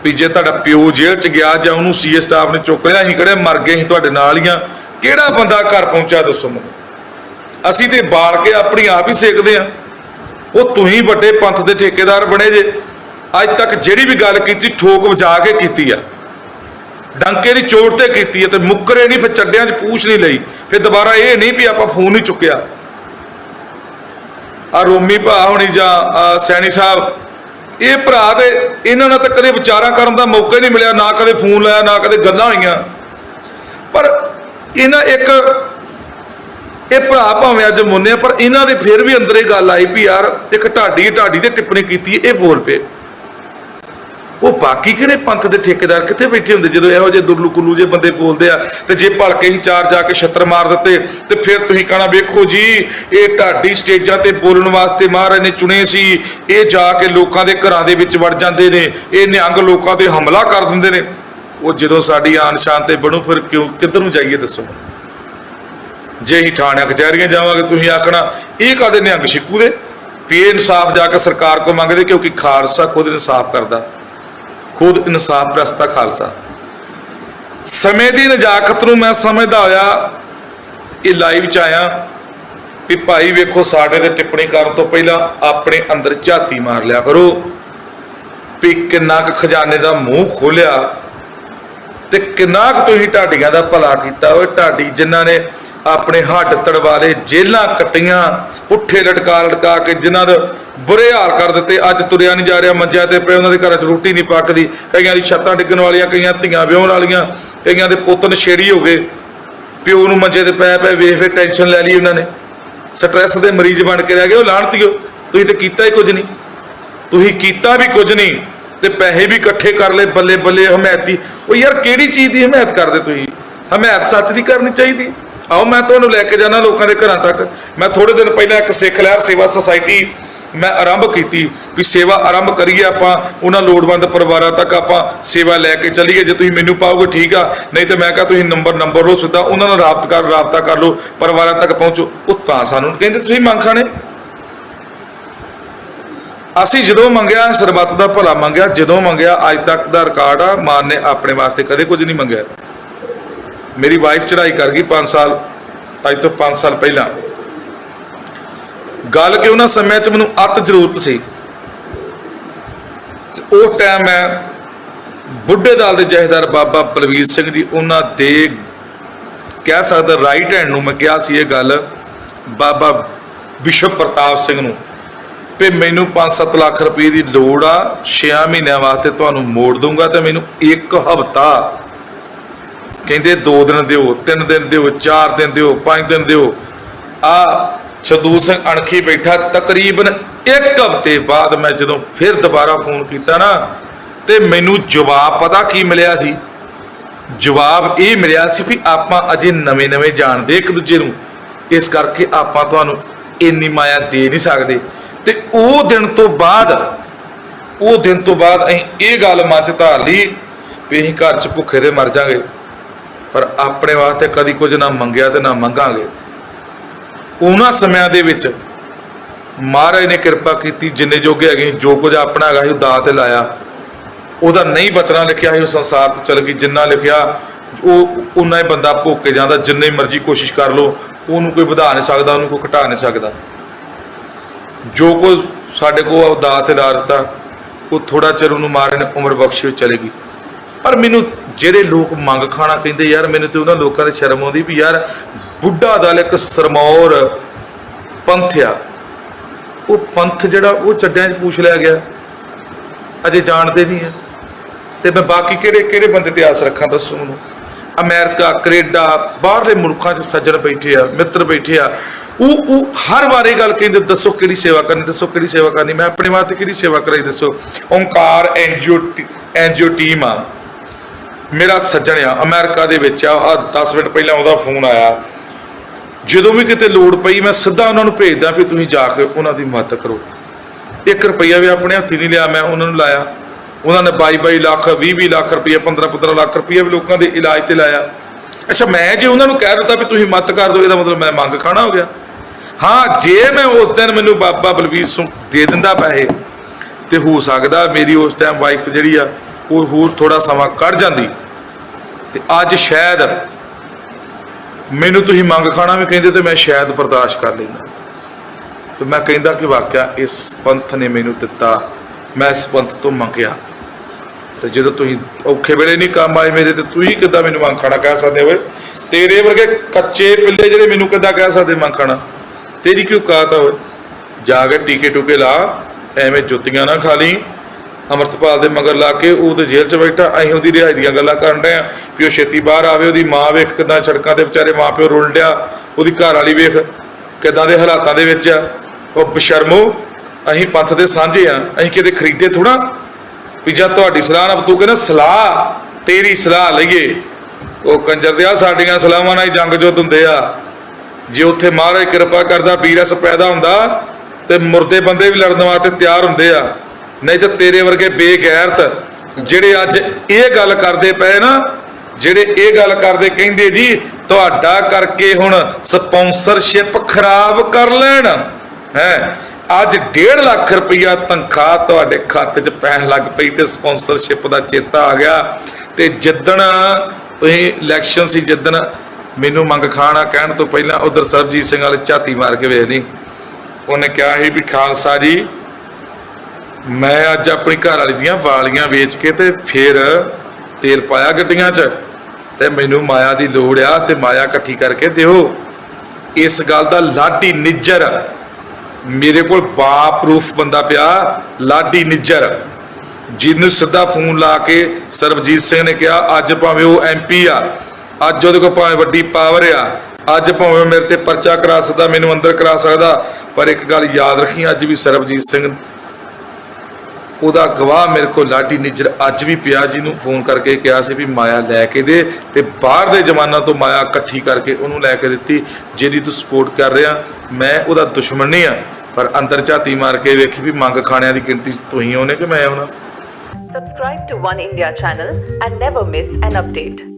ਵੀ ਜੇ ਤੁਹਾਡਾ ਪਿਓ ਜੇਲ੍ਹ ਚ ਗਿਆ ਜਾਂ ਉਹਨੂੰ ਸੀਏ ਸਟਾਫ ਨੇ ਚੁੱਕ ਲਿਆ, ਅਸੀਂ ਕਿਹੜੇ ਮਰ ਗਏ, ਅਸੀਂ ਤੁਹਾਡੇ ਨਾਲ ਹੀ ਆ। ਕਿਹੜਾ ਬੰਦਾ ਘਰ ਪਹੁੰਚਾ ਦੱਸੋ ਮੈਨੂੰ? ਅਸੀਂ ਤੇ ਬਾਲ ਕੇ ਆਪਣੀ ਆਪ ਹੀ ਸੇਕਦੇ ਆ। ਉਹ ਤੁਸੀਂ ਵੱਡੇ ਪੰਥ ਦੇ ਠੇਕੇਦਾਰ ਬਣੇ ਜੇ। ਅੱਜ ਤੱਕ ਜਿਹੜੀ ਵੀ ਗੱਲ ਕੀਤੀ, ਠੋਕ ਵਜਾ ਕੇ ਕੀਤੀ ਆ। ਡੰਕੇ ਦੀ ਚੋਟ ਤੇ ਕੀਤੀ ਹੈ ਤੇ ਮੁੱਕਰੇ ਨਹੀਂ, ਫਿਰ ਚੱਡਿਆਂ 'ਚ ਪੂਛ ਨਹੀਂ ਲਈ। ਫਿਰ ਦੁਬਾਰਾ ਇਹ ਨਹੀਂ ਵੀ ਆਪਾਂ ਫੋਨ ਨਹੀਂ ਚੁੱਕਿਆ। ਆ ਰੋਮੀ ਭਾ ਹੋਣੀ ਜਾਂ ਸੈਣੀ ਸਾਹਿਬ ਇਹ ਭਰਾ ਤੇ ਇਹਨਾਂ ਨਾਲ ਤਾਂ ਕਦੇ ਵਿਚਾਰਾਂ ਕਰਨ ਦਾ ਮੌਕਾ ਹੀ ਨਹੀਂ ਮਿਲਿਆ, ਨਾ ਕਦੇ ਫੋਨ ਲਾਇਆ, ਨਾ ਕਦੇ ਗੱਲਾਂ ਹੋਈਆਂ। ਪਰ ਇਹਨਾਂ ਇੱਕ, ਇਹ ਭਰਾ ਭਾਵੇਂ ਅੱਜ ਮੁੰਨੇ ਪਰ ਇਹਨਾਂ ਦੇ ਫਿਰ ਵੀ ਅੰਦਰ ਇਹ ਗੱਲ ਆਈ ਵੀ ਯਾਰ, ਇੱਕ ਢਾਡੀ ਢਾਡੀ ਤੇ ਟਿੱਪਣੀ ਕੀਤੀ, ਇਹ ਬੋਲ ਪਏ। ਉਹ ਬਾਕੀ ਕਿਹੜੇ ਪੰਥ ਦੇ ਠੇਕੇਦਾਰ ਕਿੱਥੇ ਬੈਠੇ ਹੁੰਦੇ? ਜਦੋਂ ਇਹੋ ਜਿਹੇ ਦੁਰਲੂ ਕੁੱਲੂ ਜੇ ਬੰਦੇ ਬੋਲਦੇ ਆ ਤੇ ਜੇ ਭਲਕੇ ਹੀ ਚਾਰ ਜਾ ਕੇ ਛੱਤਰ ਮਾਰ ਦਿੱਤੇ, ਤੇ ਫਿਰ ਤੁਸੀਂ ਕਹਣਾ, ਵੇਖੋ ਜੀ, ਇਹ ਢਾਡੀ ਸਟੇਜਾਂ ਤੇ ਬੋਲਣ ਵਾਸਤੇ ਮਹਾਰਾਜ ਨੇ ਚੁਣੇ ਸੀ। ਇਹ ਜਾ ਕੇ ਲੋਕਾਂ ਦੇ ਘਰਾਂ ਦੇ ਵਿੱਚ ਵੜ ਜਾਂਦੇ ਨੇ। ਇਹ ਨਿਹੰਗ ਲੋਕਾਂ ਤੇ ਹਮਲਾ ਕਰ ਦਿੰਦੇ ਨੇ। ਉਹ ਜਦੋਂ ਸਾਡੀ ਆਨ ਸ਼ਾਨ ਤੇ ਬਣੂ, ਫਿਰ ਕਿਉਂ, ਕਿੱਧਰ ਨੂੰ ਜਾਈਏ ਦੱਸੋ? ਜੇ ਹੀ ਥਾਣਿਆਂ ਕਚਹਿਰੀਆਂ ਜਾਵਾਂਗੇ, ਤੁਸੀਂ ਆਖਣਾ, ਇਹ ਕਾਦੇ ਨਿਹੰਗ ਸ਼ਿਕੂ ਦੇ? ਵੀ ਇਹ ਇਨਸਾਫ ਜਾ ਕੇ ਸਰਕਾਰ ਕੋ ਮੰਗਦੇ ਕਿਉਂਕਿ ਖਾਲਸਾ ਖੁਦ ਇਨਸਾਫ ਕਰਦਾ। ਖੁਦ ਇਨਸਾਫ ਪ੍ਰਸਤਾ ਖਾਲਸਾ। ਸਮੇਂ ਦੀ ਨਜਾਕਤ ਨੂੰ ਮੈਂ ਸਮਝਦਾ ਹੋਇਆ ਇਹ ਲਾਈਵ ਚ ਆਇਆ ਵੀ ਭਾਈ ਵੇਖੋ ਸਾਡੇ ਤੇ ਟਿੱਪਣੀ ਕਰਨ ਤੋਂ ਪਹਿਲਾਂ ਆਪਣੇ ਅੰਦਰ ਝਾਤੀ ਮਾਰ ਲਿਆ ਕਰੋ ਵੀ ਕਿੰਨਾ ਕੁ ਖਜ਼ਾਨੇ ਦਾ ਮੂੰਹ ਖੋਲਿਆ ਤੇ ਕਿੰਨਾ ਕੁ ਤੁਸੀਂ ਢਾਡੀਆਂ ਦਾ ਭਲਾ ਕੀਤਾ ਓਏ। ਢਾਡੀ ਜਿਨ੍ਹਾਂ ਨੇ ਆਪਣੇ ਹੱਡ ਤੜਵਾਲੇ ਜੇਲਾਂ ਕੱਟੀਆਂ, ਪੁੱਠੇ ਲਟਕਾ ਲਟਕਾ ਕੇ ਜਿਨ੍ਹਾਂ ਦੇ ਬੁਰੇ ਹਾਲ ਕਰ ਦਿੱਤੇ। ਅੱਜ ਤੁਰਿਆ ਨਹੀਂ ਜਾ ਰਿਹਾ, ਮੰਜਿਆਂ ਤੇ ਪਏ, ਉਹਨਾਂ ਦੇ ਘਰਾਂ 'ਚ ਰੋਟੀ ਨਹੀਂ ਪੱਕਦੀ। ਕਈਆਂ ਦੀ ਛੱਤਾਂ ਡਿੱਗਣ ਵਾਲੀਆਂ, ਕਈਆਂ ਧੀਆਂ ਵਿਆਹਣ ਵਾਲੀਆਂ, ਕਈਆਂ ਦੇ ਪੁੱਤ ਨਸ਼ੇੜੀ ਹੋ ਗਏ। ਪਿਓ ਨੂੰ ਮੰਜੇ ਤੇ ਪੈ ਪੈ ਵੇਖ ਵੇਖ ਟੈਨਸ਼ਨ ਲੈ ਲਈ ਉਹਨਾਂ ਨੇ। ਸਟ੍ਰੈਸ ਦੇ ਮਰੀਜ਼ ਬਣ ਕੇ ਰਹਿ ਗਏ। ਉਹ ਲਾਣਤੀਓ, ਤੁਸੀਂ ਤੇ ਕੀਤਾ ਹੀ ਕੁਝ ਨਹੀਂ। ਤੁਸੀਂ ਕੀਤਾ ਵੀ ਕੁਝ ਨਹੀਂ ਤੇ ਪੈਸੇ ਵੀ ਇਕੱਠੇ ਕਰ ਲਏ, ਬੱਲੇ ਬੱਲੇ ਹਮਾਇਤੀ। ਉਹ ਯਾਰ ਕਿਹੜੀ ਚੀਜ਼ ਦੀ ਹਮਾਇਤ ਕਰਦੇ ਤੁਸੀਂ? ਹਮਾਇਤ ਸੱਚ ਦੀ ਕਰਨੀ ਚਾਹੀਦੀ। ਆਓ, ਮੈਂ ਤੁਹਾਨੂੰ ਲੈ ਕੇ ਜਾਣਾ ਲੋਕਾਂ ਦੇ ਘਰਾਂ ਤੱਕ। ਮੈਂ ਥੋੜੇ ਦਿਨ ਪਹਿਲਾਂ ਇੱਕ ਸਿੱਖ ਲਹਿਰ ਸੇਵਾ ਸੁਸਾਇਟੀ ਮੈਂ ਆਰੰਭ ਕੀਤੀ ਵੀ ਸੇਵਾ ਆਰੰਭ ਕਰੀਏ ਆਪਾਂ, ਉਹਨਾਂ ਲੋੜਵੰਦ ਪਰਿਵਾਰਾਂ ਤੱਕ ਆਪਾਂ ਸੇਵਾ ਲੈ ਕੇ ਚੱਲੀਏ। ਜੇ ਤੁਸੀਂ ਮੈਨੂੰ ਪਾਓਗੇ ਠੀਕ ਆ, ਨਹੀਂ ਤੇ ਮੈਂ ਕਹਾਂ ਤੁਸੀਂ ਨੰਬਰ ਨੰਬਰ ਲਓ ਸਿੱਧਾ, ਉਹਨਾਂ ਨਾਲ ਰਾਬਤ ਕਰ, ਰਾਬਤਾ ਕਰ ਲਓ, ਪਰਿਵਾਰਾਂ ਤੱਕ ਪਹੁੰਚੋ। ਉਹ ਤਾਂ ਸਾਨੂੰ ਕਹਿੰਦੇ, ਤੁਸੀਂ ਮੰਗ ਖਾਣੇ ਅਸੀਂ ਜਦੋਂ ਮੰਗਿਆ, ਸਰਬੱਤ ਦਾ ਭਲਾ ਮੰਗਿਆ, ਜਦੋਂ ਮੰਗਿਆ, ਅੱਜ ਤੱਕ ਦਾ ਰਿਕਾਰਡ ਆ ਮਾਨ ਨੇ ਆਪਣੇ ਵਾਸਤੇ ਕਦੇ ਕੁਝ ਨਹੀਂ ਮੰਗਿਆ। ਮੇਰੀ ਵਾਈਫ ਚੜਾਈ ਕਰ ਗਈ 5 ਸਾਲ, ਅੱਜ ਤੋਂ 5 ਸਾਲ ਪਹਿਲਾਂ। ਗੱਲ ਕਿ ਉਹਨਾਂ ਸਮਿਆਂ 'ਚ ਮੈਨੂੰ ਅਤ ਜ਼ਰੂਰਤ ਸੀ। ਉਹ ਟਾਈਮ ਮੈਂ ਬੁੱਢੇ ਦਲ ਦੇ ਜਹੇਦਾਰ ਬਾਬਾ ਬਲਵੀਰ ਸਿੰਘ ਜੀ, ਉਹਨਾਂ ਦੇ ਕਹਿ ਸਕਦਾ ਰਾਈਟ ਹੈਂਡ ਨੂੰ ਮੈਂ ਕਿਹਾ ਸੀ ਇਹ ਗੱਲ ਬਾਬਾ ਵਿਸ਼ਵ ਪ੍ਰਤਾਪ ਸਿੰਘ ਨੂੰ ਵੀ ਮੈਨੂੰ 5-7 ਲੱਖ ਰੁਪਏ ਦੀ ਲੋੜ ਆ 6 ਮਹੀਨਿਆਂ ਵਾਸਤੇ ਤੁਹਾਨੂੰ ਮੋੜ ਦੂੰਗਾ ਤੇ ਮੈਨੂੰ ਇੱਕ ਹਫ਼ਤਾ ਕਹਿੰਦੇ 2 ਦਿਨ ਦਿਓ 3 ਦਿਨ ਦਿਓ 4 ਦਿਨ ਦਿਓ 5 ਦਿਨ ਦਿਓ। ਆ ਛਦੂ ਸਿੰਘ ਅਣਖੀ ਬੈਠਾ ਤਕਰੀਬਨ ਇੱਕ ਹਫ਼ਤੇ ਬਾਅਦ ਮੈਂ ਜਦੋਂ ਫਿਰ ਦੁਬਾਰਾ ਫੋਨ ਕੀਤਾ ਨਾ, ਤੇ ਮੈਨੂੰ ਜਵਾਬ ਪਤਾ ਕੀ ਮਿਲਿਆ ਸੀ? ਜਵਾਬ ਇਹ ਮਿਲਿਆ ਸੀ ਵੀ ਆਪਾਂ ਅਜੇ ਨਵੇਂ-ਨਵੇਂ ਜਾਣਦੇ ਇੱਕ ਦੂਜੇ ਨੂੰ। ਇਸ ਕਰਕੇ ਆਪਾਂ ਤੁਹਾਨੂੰ ਇੰਨੀ ਮਾਇਆ ਦੇ ਨਹੀਂ ਸਕਦੇ। ਤੇ ਉਹ ਦਿਨ ਤੋਂ ਬਾਅਦ, ਉਹ ਦਿਨ ਤੋਂ ਬਾਅਦ ਅਸੀਂ ਇਹ ਗੱਲ ਮਨ ਚ ਧਾਰ ਲਈ ਵੀ ਅਸੀਂ ਘਰ ਚ ਭੁੱਖੇ ਦੇ ਮਰ ਜਾਾਂਗੇ। ਪਰ ਆਪਣੇ ਵਾਸਤੇ ਕਦੀ ਕੁਝ ਨਾ ਮੰਗਿਆ ਤੇ ਨਾ ਮੰਗਾਂਗੇ। ਉਹਨਾਂ ਸਮਿਆਂ ਦੇ ਵਿੱਚ ਮਹਾਰਾਜ ਨੇ ਕਿਰਪਾ ਕੀਤੀ ਜਿੰਨੇ ਜੋਗੇ ਹੈਗੇ ਸੀ, ਜੋ ਕੁਝ ਆਪਣਾ ਹੈਗਾ ਸੀ ਉਹ ਦਾਅ ਤੇ ਲਾਇਆ। ਉਹਦਾ ਨਹੀਂ ਬਚਣਾ ਲਿਖਿਆ ਸੀ ਉਹ ਸੰਸਾਰ ਤੋਂ ਚਲ ਗਈ। ਜਿੰਨਾ ਲਿਖਿਆ ਉਹ ਉਨਾ ਹੀ ਬੰਦਾ ਭੁੱਖ ਕੇ ਜਾਂਦਾ ਜਿੰਨੇ ਮਰਜ਼ੀ ਕੋਸ਼ਿਸ਼ ਕਰ ਲੋ ਉਹਨੂੰ ਕੋਈ ਵਧਾ ਨਹੀਂ ਸਕਦਾ ਉਹਨੂੰ ਕੋਈ ਘਟਾ ਨਹੀਂ ਸਕਦਾ। ਜੋ ਕੁਝ ਸਾਡੇ ਕੋਲ ਦਾਅ ਤੇ ਲਾ ਦਿੱਤਾ। ਉਹ ਥੋੜਾ ਚਿਰ ਉਹਨੂੰ ਮਾਰੇ ਨੇ ਉਮਰ ਬਖਸ਼ੀ ਉਹ ਚਲੇਗੀ ਪਰ ਮੈਨੂੰ ਜਿਹੜੇ ਲੋਕ ਮੰਗ ਖਾਣਾ ਕਹਿੰਦੇ ਯਾਰ ਮੈਨੂੰ ਤੇ ਉਹਨਾਂ ਲੋਕਾਂ ਦੀ ਸ਼ਰਮ ਆਉਂਦੀ ਵੀ ਯਾਰ ਬੁੱਢਾ ਦਲ ਇੱਕ ਸਰਮੌਰ ਪੰਥ ਆ। ਉਹ ਪੰਥ ਜਿਹੜਾ ਉਹ ਚੱਡਿਆਂ 'ਚ ਪੂਛ ਲਿਆ ਗਿਆ। ਅਜੇ ਜਾਣਦੇ ਨਹੀਂ ਆ। ਤੇ ਮੈਂ ਬਾਕੀ ਕਿਹੜੇ ਕਿਹੜੇ ਬੰਦੇ ਤੇ ਆਸ ਰੱਖਾਂ ਦੱਸੋ ਮੈਨੂੰ? ਅਮਰੀਕਾ, ਕੈਨੇਡਾ, ਬਾਹਰਲੇ ਮੁਲਕਾਂ 'ਚ ਸੱਜਣ ਬੈਠੇ ਆ, ਮਿੱਤਰ ਬੈਠੇ ਆ। ਉਹ ਉਹ ਹਰ ਵਾਰ ਗੱਲ ਕਹਿੰਦੇ, ਦੱਸੋ ਕਿਹੜੀ ਸੇਵਾ ਕਰਨੀ, ਦੱਸੋ ਕਿਹੜੀ ਸੇਵਾ ਕਰਨੀ। ਮੈਂ ਆਪਣੇ ਵਾਸਤੇ ਕਿਹੜੀ ਸੇਵਾ ਕਰਾਈ ਦੱਸੋ? ਓਮਕਾਰ ਐਨਜੀਓ ਐਨਜੀਓ ਟੀਮ ਆ। ਮੇਰਾ ਸੱਜਣ ਆ, ਅਮਰੀਕਾ ਦੇ ਵਿੱਚ ਆ। ਆਹ 10 ਮਿੰਟ ਪਹਿਲਾਂ ਉਹਦਾ ਫੋਨ ਆਇਆ। ਜਦੋਂ ਵੀ ਕਿਤੇ ਲੋੜ ਪਈ, ਮੈਂ ਸਿੱਧਾ ਉਹਨਾਂ ਨੂੰ ਭੇਜਦਾ ਵੀ ਤੁਸੀਂ ਜਾ ਕੇ ਉਹਨਾਂ ਦੀ ਮਦਦ ਕਰੋ। 1 ਰੁਪਈਆ ਵੀ ਆਪਣੇ ਹੱਥੀ ਨਹੀਂ ਲਿਆ, ਮੈਂ ਉਹਨਾਂ ਨੂੰ ਲਾਇਆ। ਉਹਨਾਂ ਨੇ 22 22 ਲੱਖ 20 20 ਲੱਖ ਰੁਪਈਆ 15 15 ਲੱਖ ਰੁਪਈਆ ਵੀ ਲੋਕਾਂ ਦੇ ਇਲਾਜ ਤੇ ਲਾਇਆ। ਅੱਛਾ, ਮੈਂ ਜੇ ਉਹਨਾਂ ਨੂੰ ਕਹਿ ਦਿੱਤਾ ਵੀ ਤੁਸੀਂ ਮਦਦ ਕਰ ਦਿਓ, ਇਹਦਾ ਮਤਲਬ ਮੈਂ ਮੰਗ ਖਾਣਾ ਹੋ ਗਿਆ। ਹਾਂ, ਜੇ ਮੈਂ ਉਸ ਦਿਨ ਮੈਨੂੰ ਬਾਬਾ ਬਲਵੀਰ ਸਿੰਘ ਦੇ ਦਿੰਦਾ ਪੈਸੇ, ਤੇ ਹੋ ਸਕਦਾ ਮੇਰੀ ਉਸ ਟਾਈਮ ਵਾਈਫ ਜਿਹੜੀ ਆ, ਉਹ ਹੋਰ ਥੋੜਾ ਸਮਾਂ ਕੱਢ ਜਾਂਦੀ। ਤੇ ਅੱਜ ਸ਼ਾਇਦ ਮੈਨੂੰ ਤੁਸੀਂ ਮੰਗ ਖਾਣਾ ਵੀ ਕਹਿੰਦੇ ਤੇ ਮੈਂ ਸ਼ਾਇਦ ਬਰਦਾਸ਼ਤ ਕਰ ਲੈਂਦਾ। ਤੇ ਮੈਂ ਕਹਿੰਦਾ ਕਿ ਵਾਕਿਆ ਇਸ ਪੰਥ ਨੇ ਮੈਨੂੰ ਦਿੱਤਾ, ਮੈਂ ਇਸ ਪੰਥ ਤੋਂ ਮੰਗਿਆ। ਤੇ ਜਦੋਂ ਤੁਸੀਂ ਔਖੇ ਵੇਲੇ ਨਹੀਂ ਕੰਮ ਆਏ ਮੇਰੇ ਤੇ ਤੁਸੀਂ ਕਿੱਦਾਂ ਮੈਨੂੰ ਮੰਗ ਖਾਣਾ ਕਹਿ ਸਕਦੇ ਹੋ? ਤੇਰੇ ਵਰਗੇ ਕੱਚੇ ਪਿੱਲੇ ਜਿਹੜੇ ਮੈਨੂੰ ਕਿੱਦਾਂ ਕਹਿ ਸਕਦੇ ਮੰਗ ਖਾਣਾ? ਤੇਰੀ ਕਿਉਂ ਕਾਤ ਆ ਜਾ ਕੇ ਟੀਕੇ ਟੂਕੇ ਲਾ, ਐਵੇਂ ਜੁੱਤੀਆਂ ਨਾ ਖਾ ਲਈ ਅਮਰਤਪਾਲ ਦੇ ਮਗਰ ਲਾ ਕੇ ਉਹ ਤੇ ਜੇਲ੍ਹ 'ਚ ਬੈਠਾ, ਅਸੀਂ ਉਹਦੀ ਰਿਹਾਈ ਦੀਆਂ ਗੱਲਾਂ ਕਰਨ ਡਏ ਆ ਵੀ ਉਹ ਛੇਤੀ ਬਾਹਰ ਆਵੇ, ਉਹਦੀ ਮਾਂ ਵੇਖ ਕਿਦਾਂ ਸੜਕਾਂ ਤੇ ਵਿਚਾਰੇ ਮਾਪਿਓ ਰੁਲ ਡਿਆ, ਉਹਦੀ ਘਰ ਵਾਲੀ ਵੇਖ ਕਿਦਾਂ ਦੇ ਹਾਲਾਤਾਂ ਦੇ ਵਿੱਚ ਆ। ਉਹ ਬਸ਼ਰਮੋ ਅਸੀਂ ਪੰਥ ਦੇ ਸਾਂਝੇ ਆ, ਅਸੀਂ ਕਿਤੇ ਖਰੀਦੇ ਥੋੜਾ ਵੀ ਜਦ ਤੁਹਾਡੀ ਸਲਾਹ ਨਾ ਤੂੰ ਕਹਿੰਦਾ, ਸਲਾਹ, ਤੇਰੀ ਸਲਾਹ ਲਈਏ। ਉਹ ਕੰਜਰ ਦੇ ਆ ਸਾਡੀਆਂ ਸਲਾਹਾਂ ਨਾਲ ਹੀ ਜੰਗ ਜੁੱਧ ਹੁੰਦੇ ਆ। ਜੇ ਉੱਥੇ ਮਹਾਰਾਜ ਕਿਰਪਾ ਕਰਦਾ ਵੀਰਸ ਪੈਦਾ ਹੁੰਦਾ ਤੇ ਮੁਰਦੇ ਬੰਦੇ ਵੀ ਲੜਨ ਵਾਸਤੇ ਤਿਆਰ ਹੁੰਦੇ ਆ। ਨਹੀਂ ਤਾਂ ਤੇਰੇ ਵਰਗੇ ਬੇਗੈਰਤ ਜਿਹੜੇ ਅੱਜ ਇਹ ਗੱਲ ਕਰਦੇ ਪਏ ਨਾ, ਜਿਹੜੇ ਇਹ ਗੱਲ ਕਰਦੇ ਕਹਿੰਦੇ ਜੀ, ਤੁਹਾਡਾ ਕਰਕੇ ਹੁਣ ਸਪਾਂਸਰਸ਼ਿਪ ਖਰਾਬ ਕਰ ਲੈਣ। ਹੈ, ਅੱਜ 1.5 ਲੱਖ ਰੁਪਇਆ ਤਨਖਾਹ ਤੁਹਾਡੇ ਖਾਤੇ 'ਚ ਪੈਣ ਲੱਗ ਪਈ ਤੇ ਸਪਾਂਸਰਸ਼ਿਪ ਦਾ ਚੇਤਾ ਆ ਗਿਆ। ਤੇ ਜਿੱਦਣ ਤੁਸੀਂ ਇਲੈਕਸ਼ਨ ਸੀ, ਜਿੱਦਣ ਮੈਨੂੰ ਮੰਗ ਖਾਣਾ ਕਹਿਣ ਤੋਂ ਪਹਿਲਾਂ ਉਧਰ ਸਰਬਜੀਤ ਸਿੰਘ ਵਾਲੇ ਝਾਤੀ ਮਾਰ ਕੇ ਵੇਖ ਲਈ ਉਹਨੇ ਕਿਹਾ ਸੀ ਵੀ ਖਾਲਸਾ ਜੀ ਮੈਂ ਅੱਜ ਆਪਣੀ ਘਰ ਵਾਲੀ ਦੀਆਂ ਵਾਲੀਆਂ ਵੇਚ ਕੇ ਤੇ ਫਿਰ ਤੇਲ ਪਾਇਆ ਗੱਡੀਆਂ 'ਚ। ਤੇ ਮੈਨੂੰ ਮਾਇਆ ਦੀ ਲੋੜ ਆ ਤੇ ਮਾਇਆ ਇਕੱਠੀ ਕਰਕੇ ਦਿਓ। ਇਸ ਗੱਲ ਦਾ ਲਾਡੀ ਨਿੱਜਰ। ਮੇਰੇ ਕੋਲ ਬਾ ਪ੍ਰੂਫ ਬੰਦਾ ਪਿਆ, ਲਾਡੀ ਨਿੱਜਰ। ਜਿਹਨੂੰ ਸਿੱਧਾ ਫੋਨ ਲਾ ਕੇ ਸਰਬਜੀਤ ਸਿੰਘ ਨੇ ਕਿਹਾ, ਅੱਜ ਭਾਵੇਂ ਉਹ ਐਮਪੀ ਆ, ਅੱਜ ਉਹਦੇ ਕੋਲ ਭਾਵੇਂ ਵੱਡੀ ਪਾਵਰ ਆ, ਅੱਜ ਭਾਵੇਂ ਮੇਰੇ ਤੇ ਪਰਚਾ ਕਰਾ ਸਕਦਾ, ਮੈਨੂੰ ਅੰਦਰ ਕਰਾ ਸਕਦਾ। ਪਰ ਇੱਕ ਗੱਲ ਯਾਦ ਰੱਖੀ, ਅੱਜ ਵੀ ਸਰਬਜੀਤ ਸਿੰਘ ਉਹਦਾ ਗਵਾਹ ਮੇਰੇ ਕੋਲ ਲਾਡੀ ਨਿੱਜਰ ਅੱਜ ਵੀ ਪਿਆ ਜਿਹਨੂੰ ਫੋਨ ਕਰਕੇ ਕਿਹਾ ਸੀ ਵੀ ਮਾਇਆ ਲੈ ਕੇ ਦੇ ਤੇ ਬਾਹਰ ਦੇ ਜਮਾਨਾ ਤੋਂ ਮਾਇਆ ਇਕੱਠੀ ਕਰਕੇ ਉਹਨੂੰ ਲੈ ਕੇ ਦਿੱਤੀ, ਜਿਹਦੀ ਤੂੰ ਸਪੋਰਟ ਕਰ ਰਿਹਾ, ਮੈਂ ਉਹਦਾ ਦੁਸ਼ਮਣ ਨਹੀਂ ਆ ਪਰ ਅੰਦਰ ਝਾਤੀ ਮਾਰ ਕੇ ਵੇਖੀ ਵੀ ਮੰਗ ਖਾਣਿਆਂ ਦੀ ਗਿਣਤੀ ਤੂੰ ਹੀ ਉਹਨੇ ਕਿ ਮੈਂ ਉਹਨਾਂ Subscribe to One India channel and never miss an update.